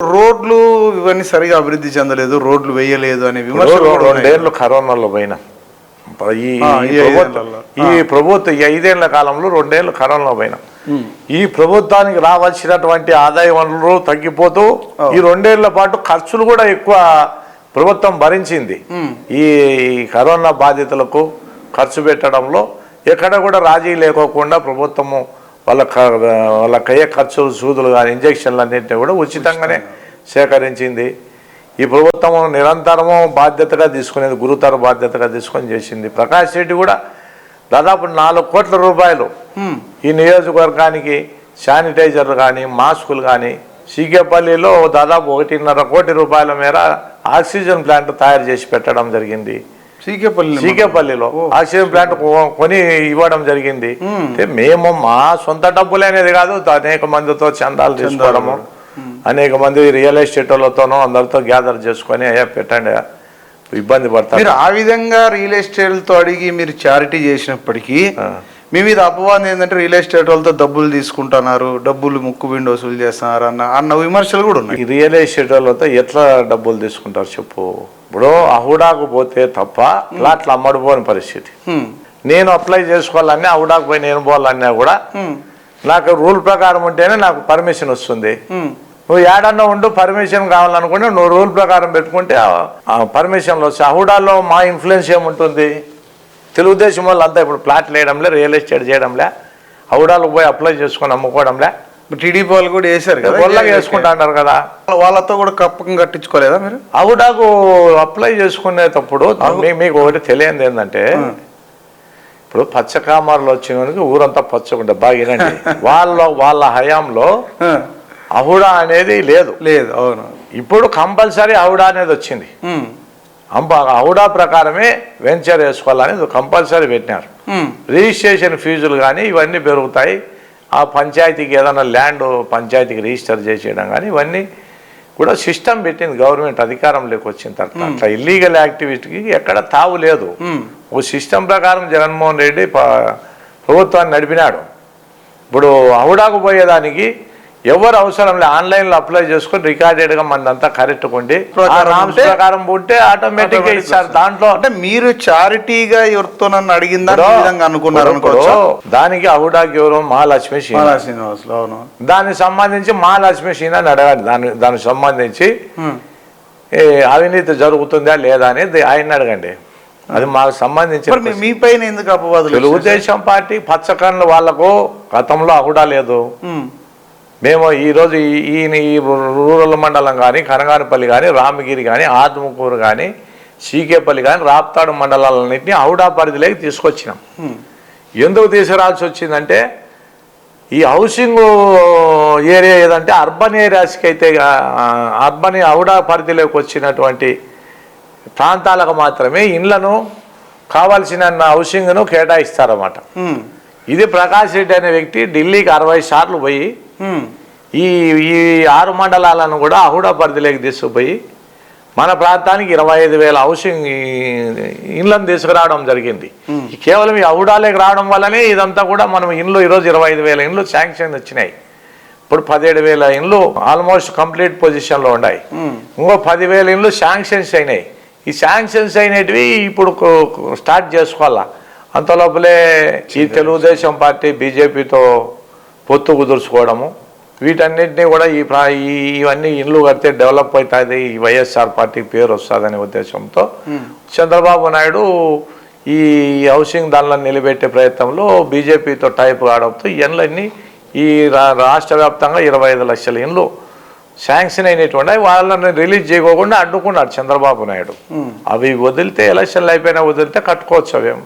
రోడ్లు ఇవన్నీ సరిగా అభివృద్ధి చెందలేదు రోడ్లు వేయలేదు అనే విమర్శలు కరోనాలో పోయినా. ఈ ప్రభుత్వ-. ఈ ప్రభుత్వ ఈ ఐదేళ్ళ కాలంలో రెండేళ్ళు కరోనాలో పోయినా. ఈ ప్రభుత్వానికి రావాల్సినటువంటి ఆదాయ వనరులు తగ్గిపోతూ ఈ రెండేళ్ళ పాటు ఖర్చులు కూడా ఎక్కువ ప్రభుత్వం భరించింది. ఈ కరోనా బాధితులకు ఖర్చు పెట్టడంలో ఎక్కడ కూడా రాజీ లేకోకుండా ప్రభుత్వము వాళ్ళ క- వాళ్ళకి అయ్యే ఖర్చులు సూదులు కానీ ఇంజక్షన్లు అన్నింటినీ కూడా ఉచితంగానే సేకరించింది. ఈ ప్రభుత్వం నిరంతరము బాధ్యతగా తీసుకునేది గురుతర బాధ్యతగా తీసుకొని చేసింది. ప్రకాష్ రెడ్డి కూడా దాదాపు నాలుగు కోట్ల రూపాయలు ఈ నియోజకవర్గానికి శానిటైజర్లు కానీ మాస్కులు కానీ సీకేపల్లిలో దాదాపు ఒకటిన్నర కోటి రూపాయల మేర ఆక్సిజన్ ప్లాంట్ తయారు చేసి పెట్టడం జరిగింది. సీకేపల్లి సీకేపల్లిలో. ఆక్సిజన్ ప్లాంట్ కొని ఇవ్వడం జరిగింది. మేము. మా సొంత డబ్బులు అనేది కాదు అనేక మందితో చందాలు తీసుకోవడము. అనేక మంది రియల్ ఎస్టేట్ వాళ్ళతోనూ అందరితో గ్యాదర్ చేసుకొని అయ్యా పెట్టండి. ఇబ్బంది పడతారు. మీరు ఆ విధంగా రియల్ ఎస్టేట్లతో అడిగి మీరు చారిటీ చేసినప్పటికీ మీ మీద అపవాదం ఏంటంటే రియల్ ఎస్టేట్ వాళ్ళతో డబ్బులు తీసుకుంటున్నారు డబ్బులు ముక్కు పిండి వసూలు చేస్తున్నారు అన్న అన్న విమర్శలు కూడా ఉన్నాయి. ఈ రియల్ ఎస్టేట్ వాళ్ళతో ఎట్లా డబ్బులు తీసుకుంటారు చెప్పు? ఇప్పుడు అహుడాకు పోతే తప్ప ప్లాట్లు అమ్మడిపోని పరిస్థితి. హ్మ్. నేను అప్లై చేసుకోవాలన్నా అహుడాకు పోయి నేను పోవాలన్నా కూడా నాకు రూల్ ప్రకారం ఉంటేనే నాకు పర్మిషన్ వస్తుంది. నువ్వు ఏడన్నా ఉండు పర్మిషన్ కావాలనుకుంటే నువ్వు రూల్ ప్రకారం పెట్టుకుంటే పర్మిషన్లు వస్తాయి. అహుడాలో మా ఇన్ఫ్లుయెన్స్ ఏముంటుంది? తెలుగుదేశం వాళ్ళు అంతా ఇప్పుడు ప్లాట్లు వేయడంలే రియల్ ఎస్టేట్ చేయడంలే అహుడాలకు పోయి అప్లై చేసుకొని అమ్ముకోవడంలే. టీడీపీ వాళ్ళు కూడా వేశారు కదా గొల్లగా వేసుకుంటా అన్నారు కదా. వాళ్ళతో కూడా కప్పకం కట్టించుకోలేదా మీరు? అవుడాకు అప్లై చేసుకునేటప్పుడు మీకు ఒకటి తెలియంది ఏంటంటే ఇప్పుడు పచ్చకామర్లు వచ్చినోనికి ఊరంతా పచ్చకుండా బాగా వినండి వాళ్ళ వాళ్ళ హయాంలో అహుడా అనేది లేదు. లేదు అవును. ఇప్పుడు కంపల్సరీ అహుడా అనేది వచ్చింది. అంప అహుడా ప్రకారమే వెంచర్ వేసుకోవాలని కంపల్సరీ పెట్టినారు. రిజిస్ట్రేషన్ ఫీజులు కానీ ఇవన్నీ పెరుగుతాయి. ఆ పంచాయతీకి ఏదైనా ల్యాండ్ పంచాయతీకి రిజిస్టర్ చేసేయడం కానీ ఇవన్నీ కూడా సిస్టమ్ పెట్టింది గవర్నమెంట్ అధికారంలోకి వచ్చిన తర్వాత. అట్లా ఇల్లీగల్ యాక్టివిటీకి ఎక్కడ తావు లేదు. ఓ సిస్టమ్ ప్రకారం జగన్మోహన్ రెడ్డి ప్రభుత్వాన్ని నడిపినాడు. ఇప్పుడు అవుడాకు పోయేదానికి ఎవరు అవసరం లేదు ఆన్లైన్లో అప్లై చేసుకొని రికార్డెడ్గా మనదంతా కరెక్ట్ ఉండి ప్రకారం ఉంటే ఆటోమేటిక్గా ఇస్తారు. దాంట్లో అంటే మీరు చారిటీగా ఎవరితో నన్ను అడిగిందా విధంగా అనుకున్నారు అనుకోవచ్చా? దానికి అవుడాకి ఎవరు మహాలక్ష్మి అవును. దానికి సంబంధించి మహాలక్ష్మి అని అడగాలి. దాని దానికి సంబంధించి అవినీతి జరుగుతుందా లేదా అనేది ఆయన అడగండి. అది మాకు సంబంధించి మీ- పైన ఎందుకు అపవాదులు తెలుగుదేశం పార్టీ పచ్చకన్ను వాళ్ళకు గతంలో అహుడా లేదు. మేము ఈరోజు ఈ- ఈయన ఈ రూరల్ మండలం కానీ కనగానపల్లి కానీ రామగిరి కానీ ఆత్మకూరు కానీ సీకేపల్లి కానీ రాప్తాడు మండలాలన్నింటినీ ఔడా పరిధిలోకి తీసుకొచ్చినాం. ఎందుకు తీసుకురావాల్సి వచ్చిందంటే ఈ హౌసింగ్ ఏరియా ఏదంటే అర్బన్ ఏరియాస్కి అయితే అర్బన్ ఔడా పరిధిలోకి వచ్చినటువంటి ప్రాంతాలకు మాత్రమే ఇండ్లను కావాల్సిన హౌసింగ్ను కేటాయిస్తారన్నమాట. ఇది ప్రకాష్ రెడ్డి అనే వ్యక్తి ఢిల్లీకి అరవై సార్లు పోయి. ఈ ఈ ఆరు మండలాలను కూడా అహుడా పరిధిలోకి తీసుకుపోయి మన ప్రాంతానికి ఇరవై ఐదు వేల హౌసింగ్ ఇండ్లను తీసుకురావడం జరిగింది. కేవలం ఈ అహుడాలోకి రావడం వల్లనే ఇదంతా కూడా మనం ఇండ్లు ఈరోజు ఇరవై ఐదు వేల ఇండ్లు శాంక్షన్ వచ్చినాయి. ఇప్పుడు పదిహేడు వేల ఇండ్లు ఆల్మోస్ట్ కంప్లీట్ పొజిషన్లో ఉన్నాయి. ఇంకో పదివేల ఇండ్లు శాంక్షన్స్ అయినాయి. ఈ శాంక్షన్స్ అయినటివి ఇప్పుడు స్టార్ట్ చేసుకోవాలా? అంత లోపలే ఈ తెలుగుదేశం పార్టీ బీజేపీతో పొత్తు కుదుర్చుకోవడము. వీటన్నిటిని కూడా ఈ ప్రా ఇవన్నీ ఇండ్లు కడితే డెవలప్ అవుతుంది ఈ వైఎస్ఆర్ పార్టీ పేరు వస్తుందనే ఉద్దేశంతో. చంద్రబాబు నాయుడు ఈ హౌసింగ్ దానిలో నిలబెట్టే ప్రయత్నంలో బీజేపీతో టైప్ కావడంతో ఇండ్లన్నీ ఈ రా- రాష్ట్ర వ్యాప్తంగా ఇరవై ఐదు లక్షల ఇండ్లు శాంక్షన్ అయినటువంటి వాళ్ళని రిలీజ్ చేయకోకుండా అడ్డుకున్నాడు చంద్రబాబు నాయుడు. అవి వదిలితే ఎలక్షన్లు అయిపోయినా వదిలితే కట్టుకోవచ్చు అవేం.